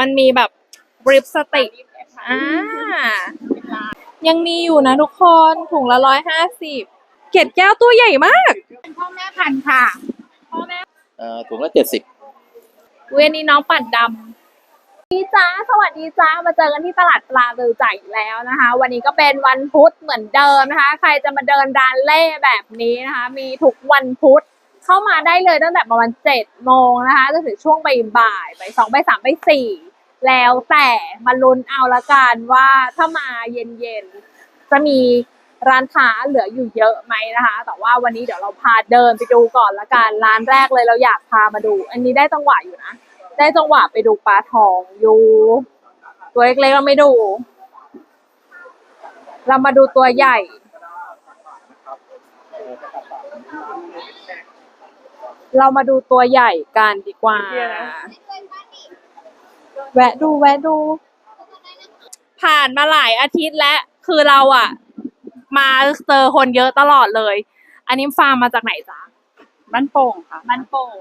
มันมีแบบบริปสติกอ่ายังมีอยู่นะทุกคนถุงละร้อยห้าสิบเกล็ดแก้วตัวใหญ่มากพ่อแม่พันธุ์ค่ะ พ่อแม่ เอ่อถุงละเจ็ดสิบเวยนนี้น้องปัดดำดีจ้า สวัสดีจ้า มาเจอกันที่ตลาดปลาเรือจ่ายแล้วนะคะ วันนี้ก็เป็นวันพุธเหมือนเดิมนะคะ ใครจะมาเดินร้านเล่แบบนี้นะคะ มีทุกวันพุธ เข้ามาได้เลยตั้งแต่ประมาณเจ็ดโมงนะคะจนถึงช่วงบ่ายๆบ่ายสองบ่ายสามบ่ายสี่แล้วแต่มาลุ้นเอาละกันว่าถ้ามาเย็นๆ จะมีร้านค้าเหลืออยู่เยอะไหมนะคะ แต่ว่าวันนี้เดี๋ยวเราพาเดินไปดูก่อนละกัน ร้านแรกเลยเราอยากพามาดู อันนี้ได้จังหวะอยู่นะ ได้จังหวะไปดูปลาทองอยู่ ตัวเล็กๆเราไม่ดู เรามาดูตัวใหญ่ เรามาดูตัวใหญ่กันดีกว่า แวะดูแวะดู ผ่านมาหลายอาทิตย์แล้วคือเราอะมาเจอคนเยอะตลอดเลย อันนี้ฟาร์มมาจากไหนจ๊ะบ้านโป่งค่ะบ้านโป่ง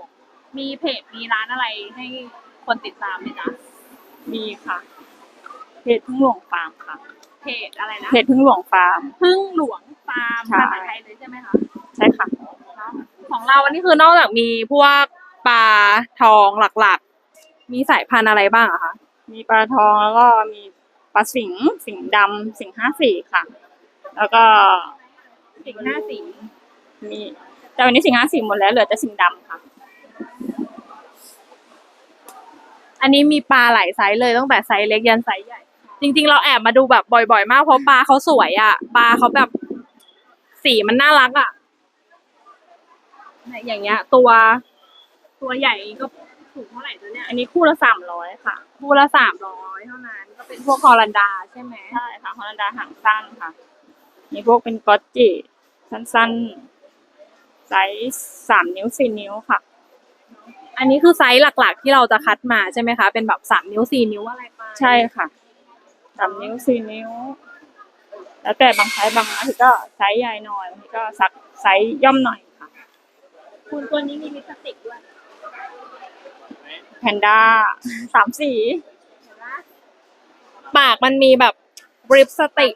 มีเพจมีร้านอะไรให้คนติดตามไหมจ๊ะมีค่ะ เพจพึ่งหลวงฟาร์มค่ะ เพจอะไรนะเพจพึ่งหลวงฟาร์มพึ่งหลวงฟาร์มใช่ภาษาไทยเลยใช่ไหมคะ ใช่ค่ะ ของเราอันนี้คือนอกจากมีพวกปลาทองหลักๆ มีสายพันธุ์อะไรบ้างอะคะ มีปลาทองแล้วก็มีปลาสิงห์สิงห์ดำสิงห์ห้าสี่ค่ะ แล้วก็สิงห์ห้าสีมีแต่วันนี้สิงห์ห้าสี่หมดแล้วเหลือแต่สิงห์ดำค่ะ อันนี้มีปลาหลายไซส์เลยตั้งแต่ไซส์เล็กยันไซส์ใหญ่ จริง ๆ เราแอบมาดูแบบบ่อย ๆ มากเพราะปลาเขาสวยอะปลาเขาแบบสีมันน่ารักอะเนี่ย อย่างเงี้ย ตัวตัวใหญ่ก็ถูกเท่าไหร่ตัวเนี้ยอันนี้คู่ละสามร้อยค่ะ คู่ละสามร้อยเท่านั้น ก็เป็นพวกฮอลันดาใช่ไหมใช่ค่ะฮอลันดาหางสั้นค่ะ มีพวกเป็นก๊อตจิสั้นๆไซส์สามนิ้วสี่นิ้วค่ะ อันนี้คือไซส์หลักๆ ที่เราจะคัดมาใช่ไหมคะ เป็นแบบสามนิ้วสี่นิ้วอะไรไปใช่ค่ะสามนิ้วสี่นิ้ว แล้วแต่บางไซส์บางอาทิตย์ก็ไซส์ใหญ่หน่อยบางทีก็สักไซส์ย่อมหน่อย ค่ะคุณตัวนี้มีลิปสติกด้วยแพนด้า สามสีปากมันมีแบบบริปสติก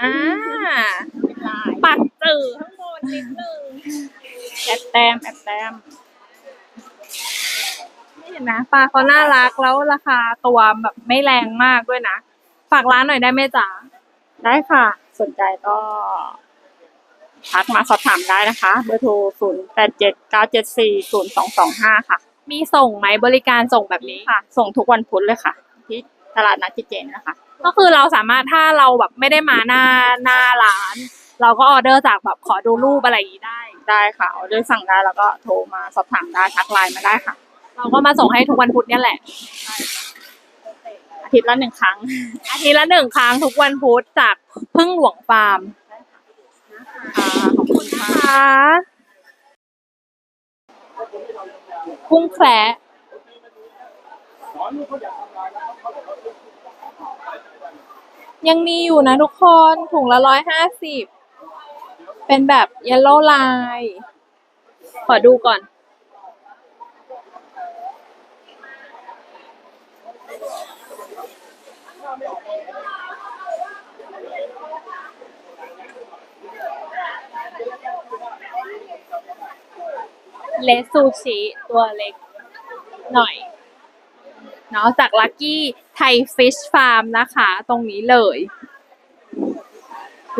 อ่าปากจืดข้างบนนิดนึงแอดแต้มแอดแต้มไม่เห็นนะปลาเขาน่ารักแล้วราคาตัวแบบไม่แรงมากด้วยนะ ฝากร้านหน่อยได้ไหมจ๊ะได้ค่ะ สนใจก็ ทักมาสอบถามได้นะคะ เบอร์โทรศูนย์แปดเจ็ดเก้าเจ็ดสี่ศูนย์สองสองห้าค่ะ มีส่งไหมบริการส่งแบบนี้ค่ะ ส่งทุกวันพุธเลยค่ะ ที่ตลาดนัดจิเจนนะคะ ก็คือเราสามารถถ้าเราแบบไม่ได้มาหน้าหน้าร้าน เราก็ออเดอร์จากแบบขอดูรูปอะไรอย่างนี้ได้ ได้ค่ะออเดอร์สั่งได้แล้วก็โทรมาสอบถามได้ทักไลน์มาได้ค่ะ เราก็มาส่งให้ทุกวันพุธเนี่ยแหละ อาทิตย์ละหนึ่งครั้ง อาทิตย์ละหนึ่งครั้งทุกวันพุธจากพึ่งหลวงฟาร์ม ค่ะขอบคุณค่ะคุ้งแคระยังมีอยู่นะทุกคนถุงละร้อยห้าสิบ เป็นแบบเยลโล่ไลน์ขอดูก่อน เลสซูชิตัวเล็กหน่อยเนาะจากลั c กี้ไทยฟิชฟาร์มนะคะ ตรงนี้เลย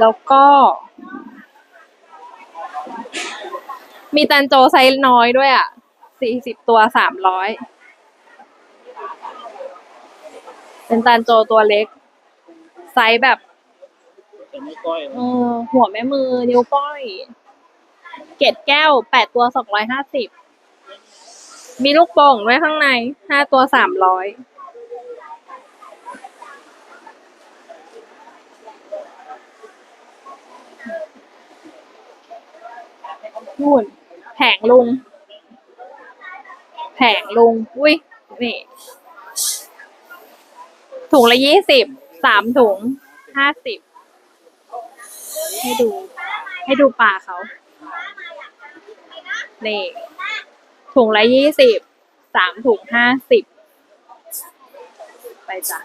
แล้วก็ มีตันโจไซส์น้อยด้วยอะสี่สิบตัวสามร้อยเป็นตันโจตัวเล็ก ไซส์แบบเออหัวแม่มือนิ้วก้อย เกล็ดแก้วแปดตัวสองร้อยห้าสิบ มีลูกโป่งด้วยข้างในห้าตัวสามร้อยนู่นแผงลุง แผงลุง อุ้ย นี่ ถุงละยี่สิบ สามถุงห้าสิบ ให้ดู ให้ดูป่าเขา นี่ถุงละยี่สิบสามถุงห้าสิบไปจ้ะ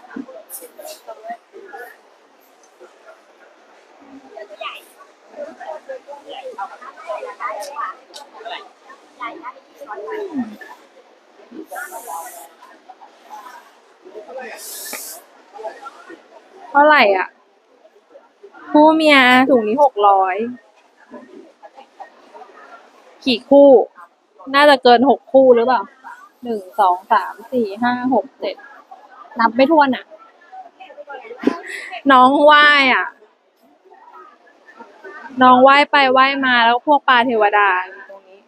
เท่าไหร่อะคู่เมียถุงนี้หกร้อย กี่คู่ น่าจะเกินหกคู่หรือเปล่าหนึ่งสองสามสี่ห้าหกเจ็ดนับไม่ถ้วนอะ น้องไหว้อะ น้องไหว้ไปไหว้มาแล้วพวกปลาเทวดาอยู่ตรงนี้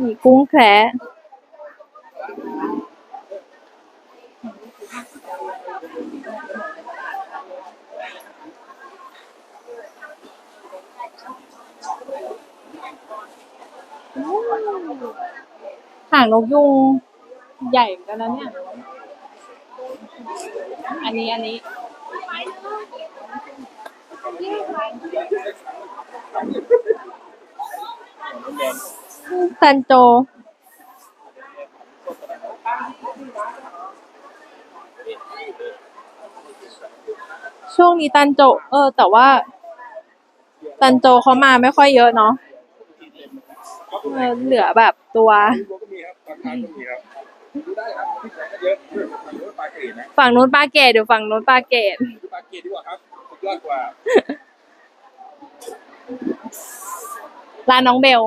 มีกุ้งแคระ หางนกยุงใหญ่เหมือนกันนะเนี่ย อันนี้อันนี้ตันโจ ช่วงนี้ตันโจ เออ แต่ว่า ตันโจเขามาไม่ค่อยเยอะเนาะ เออเหลือแบบตัวบัวก็มีครับปลาคาร์ฟก็มีครับดูได้ครับที่ไหนก็เยอะฝั่งนู้นปลาเกรดนะฝั่งนู้นปลาเกตอยู่ฝั่งนู้นปลาเกตดูปลาเกรดดีกว่าครับสุดยอดกว่าร้านน้องเบล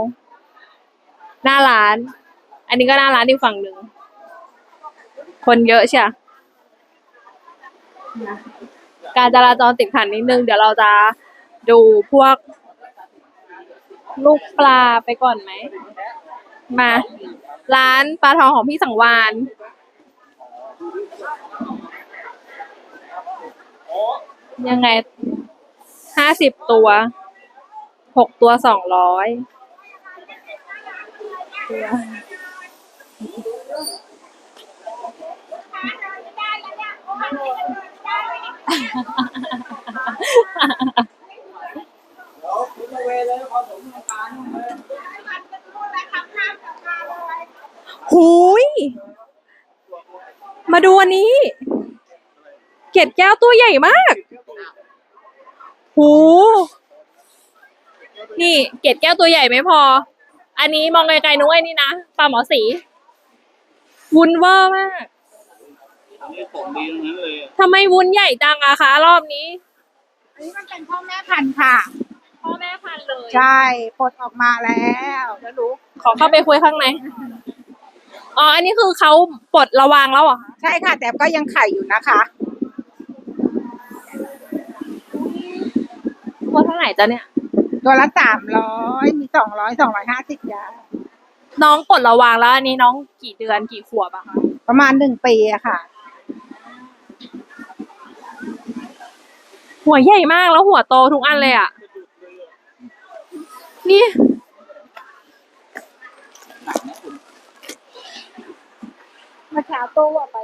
หน้าร้าน อันนี้ก็หน้าร้านอีกฝั่งหนึ่ง คนเยอะใช่ะการจราจรติดขัดนิดนึง เดี๋ยวเราจะดูพวก ลูกปลาไปก่อนไหม มา ร้านปลาทองของพี่สังวานยังไงห้าสิบตัว หกตัวสองร้อย หูย มาดูอันนี้ เกล็ดแก้วตัวใหญ่มาก หู นี่เกล็ดแก้วตัวใหญ่ไม่พอ อันนี้มองไกลๆนึกว่าไอ้นี่นะปลาหมอสี วุ้นเวอร์มากนี่ของดีทั้งนั้นเลยทำไมวุ้นใหญ่จังอะคะรอบนี้ อันนี้มันเป็นพ่อแม่พันธุ์ค่ะ พ่อแม่พันเลย ใช่ปลดออกมาแล้วแล้วรู้ขอเข้าไปคุยข้างใน อ๋อ อันนี้คือเขาปลดระวางแล้วเหรอคะใช่ค่ะ แต่ก็ยังไข่อยู่นะคะตัวเท่าไหร่จ๊ะเนี่ย ตัวละสามร้อยมีสองร้อยสองร้อยห้าสิบยาน้องปลดระวางแล้ว อันนี้น้องกี่เดือนกี่ขวบอะคะ ประมาณหนึ่งปีอะค่ะ หัวใหญ่มากแล้วหัวโตทุกอันเลยอะ นี่ เมื่อเช้าตู้อะไป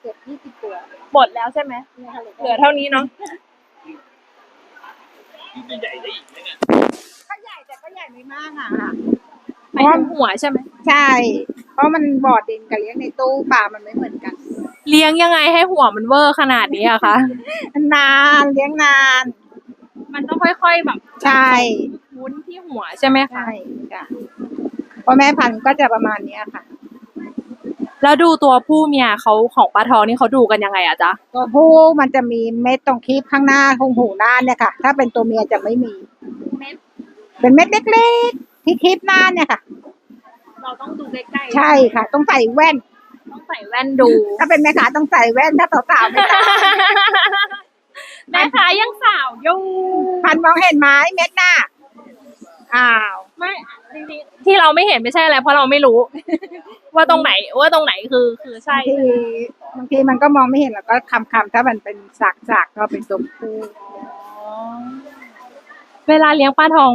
เก็บยี่สิบตัวหมดแล้วใช่ไหมเนี่ยค่ะเหลือเหลือเท่านี้เนาะนี่ใหญ่ได้อีกไหมเนี่ยก็ใหญ่แต่ก็ใหญ่ไม่มากอะหมายถึงหัวใช่ไหมใช่ เพราะมันบ่อดินกับเลี้ยงในตู้ปลามันไม่เหมือนกัน เลี้ยงยังไงให้หัวมันเวอร์ขนาดนี้อะคะนานเลี้ยงนาน มันต้องค่อย ๆแบบ ใช่ วุ้นที่หัวใช่ไหมคะใช่จ้ะพ่อแม่พันธุ์ก็จะประมาณเนี้ยค่ะ แล้วดูตัวผู้เมียเขาของปลาทองนี่เขาดูกันยังไงอะจ๊ะตัวผู้มันจะมีเม็ดตรงคีบข้างหน้าตรงหูหน้าเนี่ยค่ะ ถ้าเป็นตัวเมียจะไม่มี เม็ดเป็นเม็ดเล็กๆที่คีบหน้าเนี่ยค่ะ เราต้องดูใกล้ๆใช่ค่ะ ต้องใส่แว่น ต้องใส่แว่นดู ถ้าเป็นแม่ค้าต้องใส่แว่นถ้าสาวๆไม่ได้แม่ค้ายังสาวอยู่ พันมองเห็นไหมเม็ดหน้า อ้าวไม่จริงๆที่เราไม่เห็นไม่ใช่อะไรเพราะเราไม่รู้ ว่าตรงไหนว่าตรงไหนคือคือใช่บางทีบางทีมันก็มองไม่เห็นแล้วก็คำคำๆถ้ามันเป็นสักสักๆก็เป็นตัวผู้เวลาเลี้ยงปลาทอง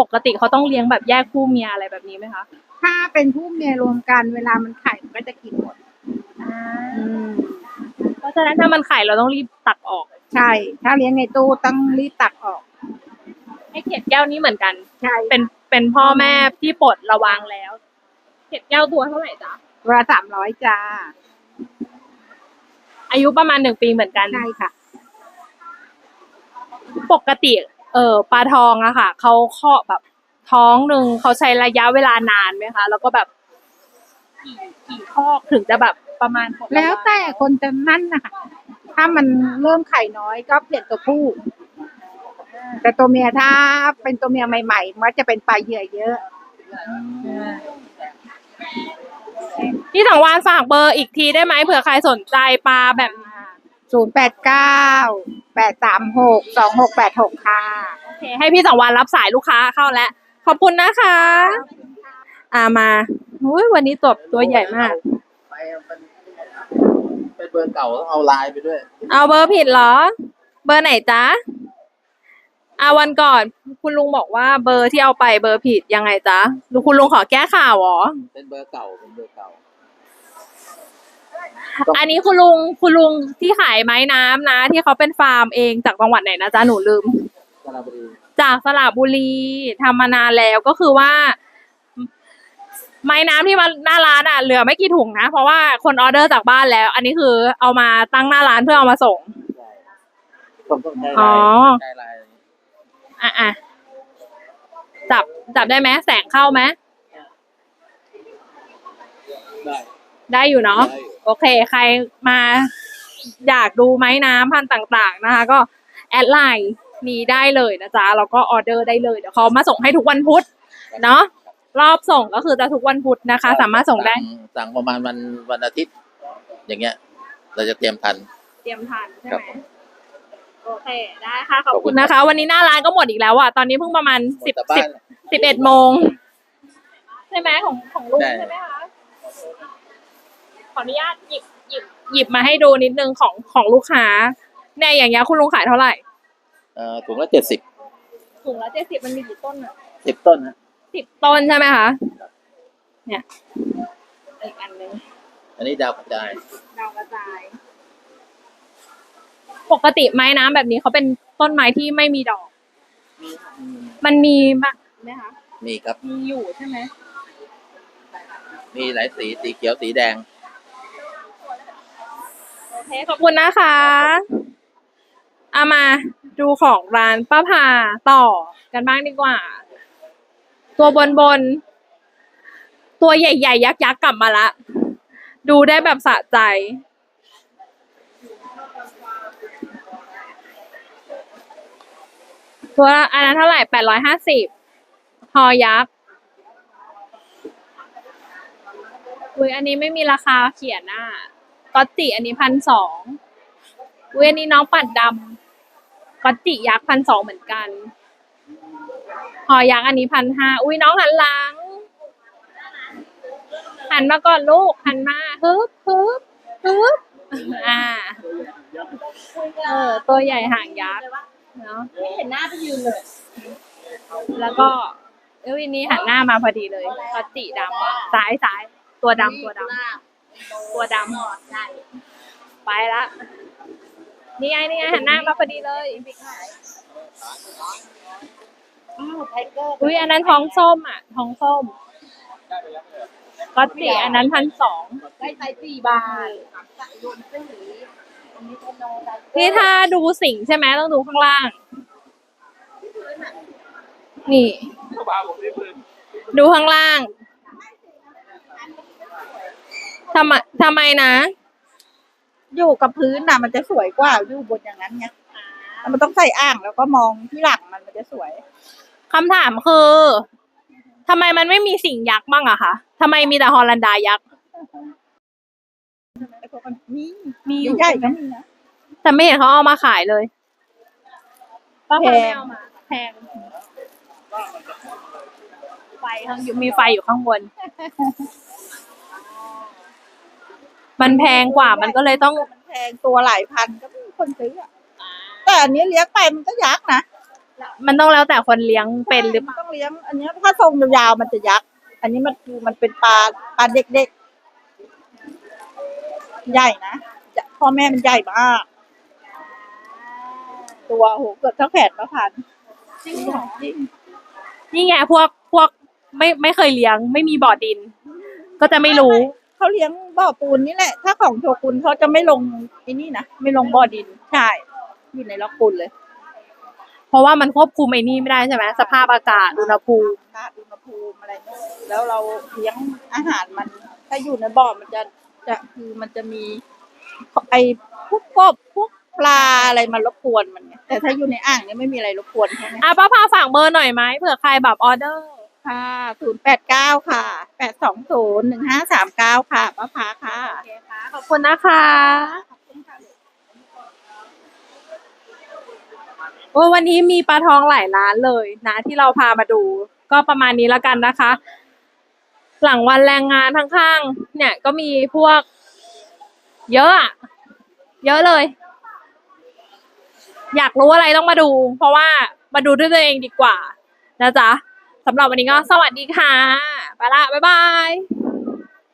ปกติเขาต้องเลี้ยงแบบแยกคู่เมียอะไรแบบนี้ไหมคะ ถ้าเป็นผู้เมียรวมกันเวลามันไข่มันก็จะกินหมดอืมเพราะฉะนั้นถ้ามันไข่เราต้องรีบตักออก ใช่ ถ้าเลี้ยงในตู้ต้องรีบตักออก ให้เขียดแก้วนี้เหมือนกัน ใช่เป็นเป็นพ่อแม่ที่ปลดระวางแล้ว เขียดแก้วตัวเท่าไหร่จ๊ะตัวละสามร้อยจ้า อายุประมาณหนึ่งปีเหมือนกัน ใช่ค่ะ ปกติ เออปลาทองอะค่ะเขาเคาะแบบท้องหนึ่งเขาใช้ระยะเวลานานไหมคะ แล้วก็แบบกี่กี่คอกถึงจะแบบประมาณผแล้วแต่คนจะนั่นนะคะถ้ามันเริ่มไข่น้อยก็เปลี่ยนตัวผู้ แต่ตัวเมียถ้าเป็นตัวเมียใหม่ๆมันจะเป็นปลาเหยื่อเยอะ พี่สังวานฝากเบอร์อีกทีได้ไหมเผื่อใครสนใจปลาแบบศูนย์แปดเก้าแปดสามหกสองหกแปดหกค่ะ โอเคให้พี่สังวานรับสายลูกค้าเข้าแล้ว ขอบคุณนะคะ อ่ามาอุ้ยวันนี้ตัวตัวใหญ่มาก ไปมันเป็นเบอร์เก่าต้องเอาไลน์ไปด้วย เอาเบอร์ผิดเหรอ เบอร์ไหนจ๊ะ อาวันก่อน คุณลุงบอกว่าเบอร์ที่เอาไปเบอร์ผิดยังไงจ๊ะลุงคุณลุงขอแก้ข่าวเหรอ เป็นเบอร์เก่าเป็นเบอร์เก่า อันนี้คุณลุงคุณลุงที่ขายไม้น้ำนะ ที่เขาเป็นฟาร์มเองจากจังหวัดไหนนะจ๊ะหนูลืม สระบุรีจากสระบุรีทำมานานแล้วก็คือว่า ไม้น้ำที่มาหน้าร้านอะเหลือไม่กี่ถุงนะ เพราะว่าคนออเดอร์จากบ้านแล้ว อันนี้คือเอามาตั้งหน้าร้านเพื่อเอามาส่งใช่ผมต้องได้อ๋ไลอน์ได้ไลน์ อะอะจับจับได้ไหมแสงเข้าไหมได้ได้อยู่เนาะได้อยู่โอเค ใครมาอยากดูไม้น้ำพันธุ์ต่างๆนะคะ ก็แอดไลน์นี้ได้เลยนะจ๊ะแล้วก็ออเดอร์ได้เลยเดี๋ยวเขามาส่งให้ทุกวันพุธเนาะรอบส่งก็คือจะทุกวันพุธนะคะ สามารถส่งได้สั่งประมาณวันวันอาทิตย์ อย่างเงี้ย เราจะเตรียมทัน เตรียมทันใช่ครัไหบม โอเคได้ค่ะขอบขอบคุคุณณนะคะ วันนี้หน้าร้านก็หมดอีกแล้วอะตอนนี้เพิ่งประมาณสิบแต่บ้าสิบนสิบเอ็ดโมงใช่ไหมของของลุงใช่ใช่ไหมคะขออนุญาตหยิบหยิบหยิบมาให้ดูนิดนึงของของลูกค้าเนี่ยอย่างเงี้ยคุณลุงขายเท่าไหร่เอ่อถุงละเจ็ดสิบถุงละเจ็ดสิบมันมีกี่ต้นอะสิบต้นนะสิบต้นใช่ไหมคะเนี่ยอีกอันหนึงอันนี้ดาวกระจาย ดาวกระจาย ปกติไม้น้ำแบบนี้เขาเป็นต้นไม้ที่ไม่มีดอก มันมีมะไหมคะมีครับ มีอยู่ใช่ไหมมีหลายสีสีเขียวสีแดง โอเคขอบคุณนะคะเอามาดูของร้านป้าพาต่อกันบ้างดีกว่า ตัวบนบนๆตัวใหญ่ๆ ยักษ์ๆกลับมาละ ดูได้แบบสะใจ ตัวอันนั้นเท่าไหร่แปดร้อยห้าสิบพอยักษ์อุ้ยอันนี้ไม่มีราคาเขียนอะก็อติอันนี้พันสองเวยอันนี้น้องปัดดำก็อติยักษ์พันสองเหมือนกันหอยักษ์อันนี้พันห้าอุ้ยน้องหันหลัง หันมาก่อนลูกหันมาฮึบฮึบฮึบอ่า เออ ตัวใหญ่หางยักษ์ เนาะไม่เห็นหน้าไปยืนเลย แล้วก็เอ้ยวันนี้หันหน้ามาพอดีเลยก็อตจิดำซ้ายซ้ายตัวดำตัวดำตัวดำไปละนี่ไงนี่ไงหันหน้ามาพอดีเลยอุ้ยอันนั้นท้องส้มอะท้องส้มก็ติอันนั้นพันสองได้ไซส์สี่บาท นี่ถ้าดูสิ่งใช่ไหมต้องดูข้างล่าง นี่ ดูข้างล่างทำไมทำไมนะ อยู่กับพื้นน่ะ มันจะสวยกว่าอยู่บนอย่างนั้นไงแล้วมันต้องใส่อ่างแล้วก็มองที่หลังมันมันจะสวยคำถามคือทำไมมันไม่มีสิ่งยักษ์บ้างอะคะทำไมมีแต่ฮอลันดายักษ์ ไอ้พวกมันมีมีอยู่ใหญ่ๆก็มีนะ แต่ไม่เห็นเขาเอามาขายเลยป้าพาไม่เอามาแพงไฟข้างอยู่มีไฟอยู่ข้างบน มันแพงกว่ามันก็เลยต้องมันแพงตัวหลายพันก็มีคนซื้ออะแต่อันนี้เลี้ยงไปมันก็ยักษ์นะ มันต้องแล้วแต่คนเลี้ยงเป็นหรือเปมัล่าต้องเลี้ยง อันนี้ถ้าทรงยาวๆมันจะยักษ์อันนี้มันคือมันเป็นปลาปลาเด็กๆ ใหญ่นะจะพ่อแม่มันใหญ่มาก ตัวโหเกือบเท่าแขนประพันจริงจริงนี่ไงพวกพวกไม่ไม่เคยเลี้ยง ไม่มีบ่อดิน ก็จะไม่รู้ เขาเลี้ยงบ่อปูนนี่แหละ ถ้าของโชกุนเขาจะไม่ลงไอ้นี่นะไม่ลงบ่อดินใช่อยู่ในล็อกปูนเลย เพราะว่ามันควบคุมไอ้นี่ไม่ได้ใช่ไหมสภาพอากาศอุณหภูมิอากาศอุณหภูมิอะไรเนี่ยแล้วเราเลี้ยงอาหารมัน ถ้าอยู่ในบ่อมันจะ จะคือมันจะมีไอ้พวกกบพวกปลาอะไรมารบกวนมันไงแต่ถ้าอยู่ในอ่างเนี่ยไม่มีอะไรรบกวนใช่ไหมอะป้าพาฝากเบอร์หน่อยไหมเผื่อใครแบบออเดอร์ ค่ะศูนย์แปดเก้าค่ะแปดสองศูนย์หนึ่งห้าสามเก้าค่ะป้าพาค่ะขอบคุณนะคะโอ้วันนี้มีปลาทองหลายร้านเลยนะที่เราพามาดู ก็ประมาณนี้แล้วกันนะคะ หลังวันแรงงานข้างๆ เนี่ยก็มีพวก เยอะอะเยอะเลย อยากรู้อะไรต้องมาดู เพราะว่ามาดูด้วยตัวเองดีกว่า นะจ๊ะสำหรับวันนี้ก็สวัสดีค่ะ ไปละ บ๊ายบาย